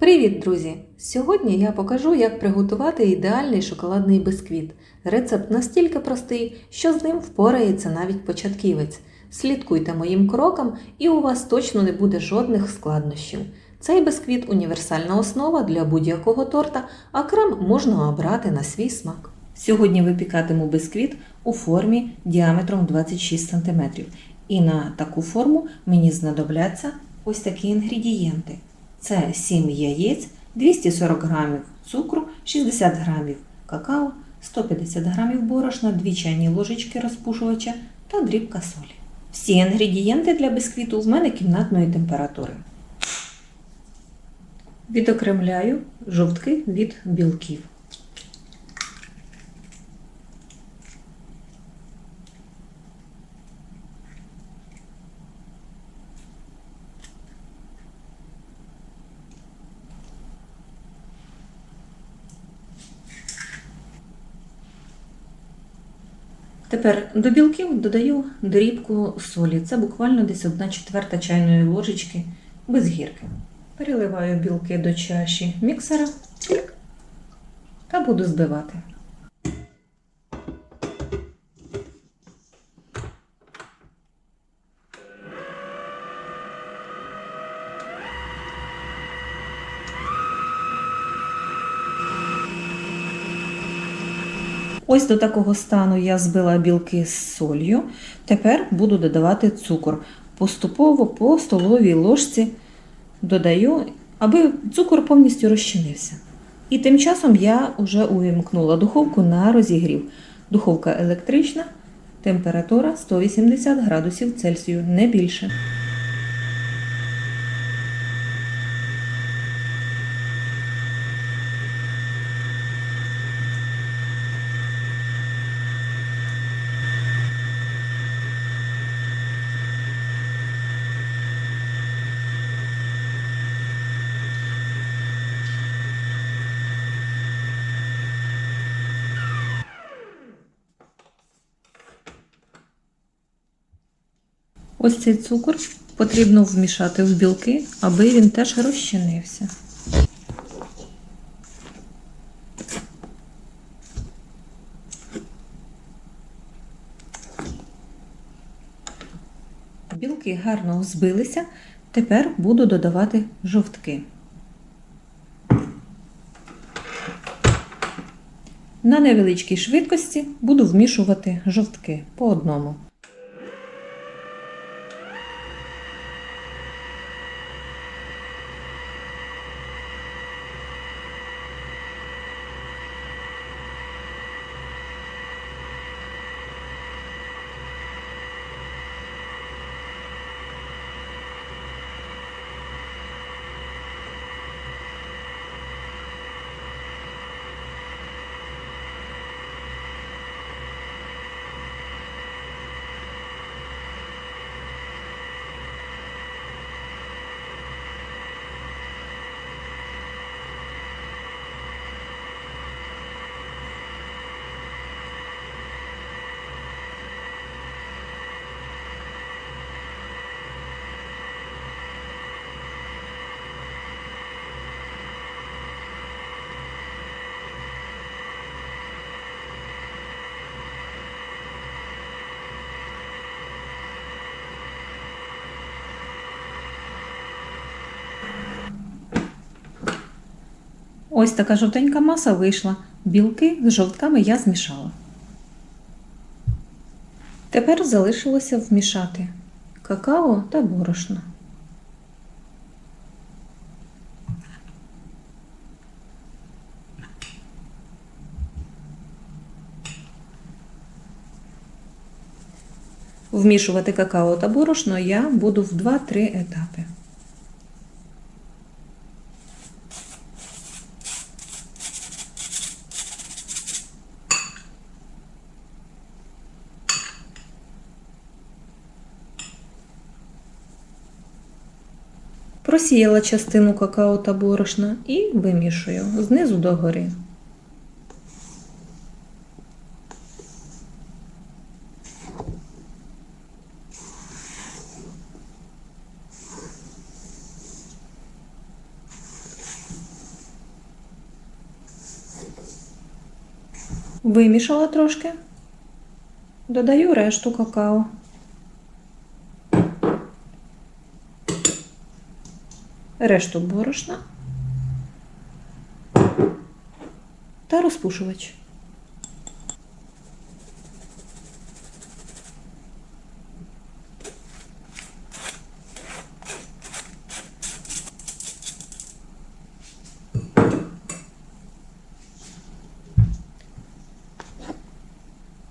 Привіт, друзі! Сьогодні я покажу, як приготувати ідеальний шоколадний бисквіт. Рецепт настільки простий, що з ним впорається навіть початківець. Слідкуйте моїм крокам, і у вас точно не буде жодних складнощів. Цей бисквіт універсальна основа для будь-якого торта, а крем можна обрати на свій смак. Сьогодні випікатиму бисквіт у формі діаметром 26 см. І на таку форму мені знадобляться ось такі інгредієнти. Це 7 яєць, 240 г цукру, 60 г какао, 150 г борошна, 2 чайні ложечки розпушувача та дрібка солі. Всі інгредієнти для бисквіту в мене кімнатної температури. Відокремляю жовтки від білків. Тепер до білків додаю дрібку солі. Це буквально десь 1 четверта чайної ложечки без гірки. Переливаю білки до чаші міксера та буду збивати. Ось до такого стану я збила білки з солью. Тепер буду додавати цукор. Поступово по столовій ложці додаю, аби цукор повністю розчинився. І тим часом я вже увімкнула духовку на розігрів. Духовка електрична, температура 180 градусів Цельсію, не більше. Ось цей цукор потрібно вмішати в білки, аби він теж розчинився. Білки гарно збилися. Тепер буду додавати жовтки. На невеличкій швидкості буду вмішувати жовтки по одному. Ось така жовтенька маса вийшла. Білки з жовтками я змішала. Тепер залишилося вмішати какао та борошно. Вмішувати какао та борошно я буду в 2-3 етапи. Просіяла частину какао та борошна і вимішую знизу догори. Вимішала трошки, додаю решту какао. Решту борошна та розпушувач.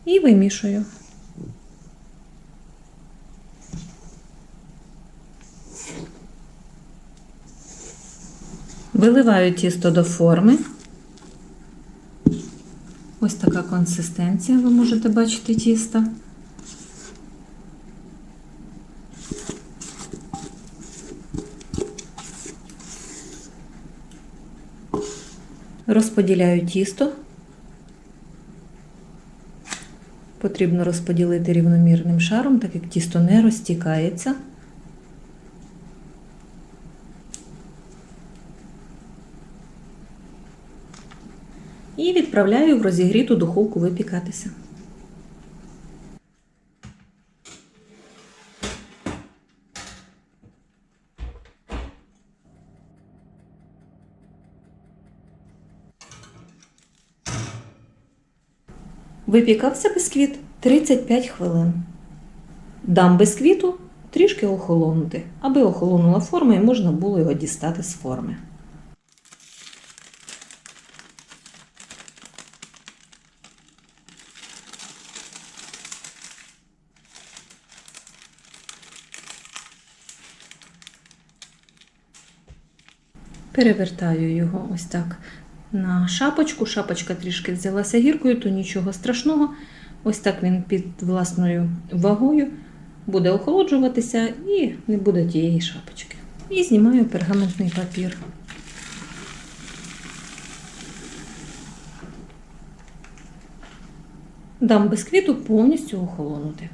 І вимішую. Виливаю тісто до форми. Ось така консистенція, ви можете бачити тіста. Розподіляю тісто. Потрібно розподілити рівномірним шаром, так як тісто не розтікається. І відправляю в розігріту духовку випікатися. Випікався бисквіт 35 хвилин. Дам бисквіту трішки охолонути, аби охолонула форма і можна було його дістати з форми. Перевертаю його ось так на шапочку. Шапочка трішки взялася гіркою, то нічого страшного. Ось так він під власною вагою буде охолоджуватися і не буде тієї шапочки. І знімаю пергаментний папір. Дам бисквіту повністю охолонути.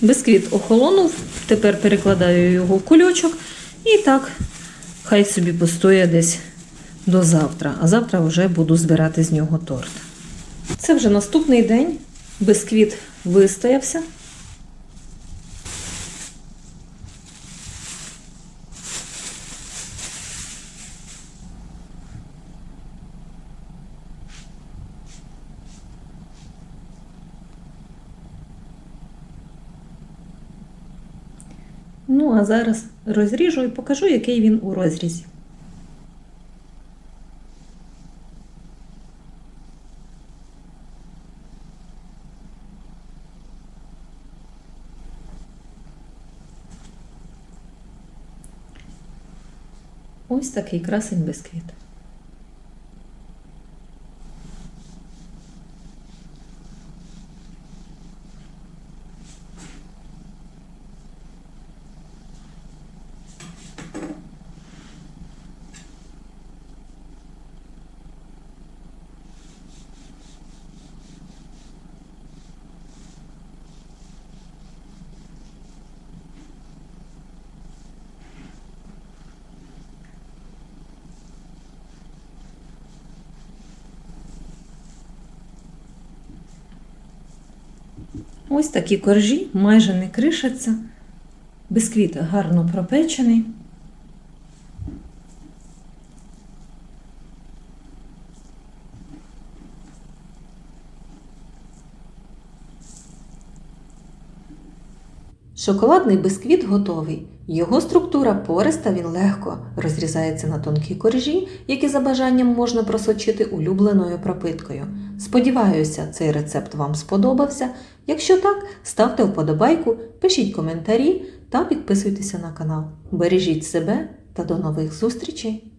Бисквіт охолонув, тепер перекладаю його в кульочок і так хай собі постоє десь до завтра, а завтра вже буду збирати з нього торт. Це вже наступний день. Бисквіт вистоявся. Ну, а зараз розріжу і покажу, який він у розрізі. Ось такий красень бисквіт. Ось такі коржі майже не кришаться. Бисквіт гарно пропечений. Шоколадний бисквіт готовий. Його структура пориста, він легко розрізається на тонкі коржі, які за бажанням можна просочити улюбленою пропиткою. Сподіваюся, цей рецепт вам сподобався. Якщо так, ставте вподобайку, пишіть коментарі та підписуйтеся на канал. Бережіть себе та до нових зустрічей!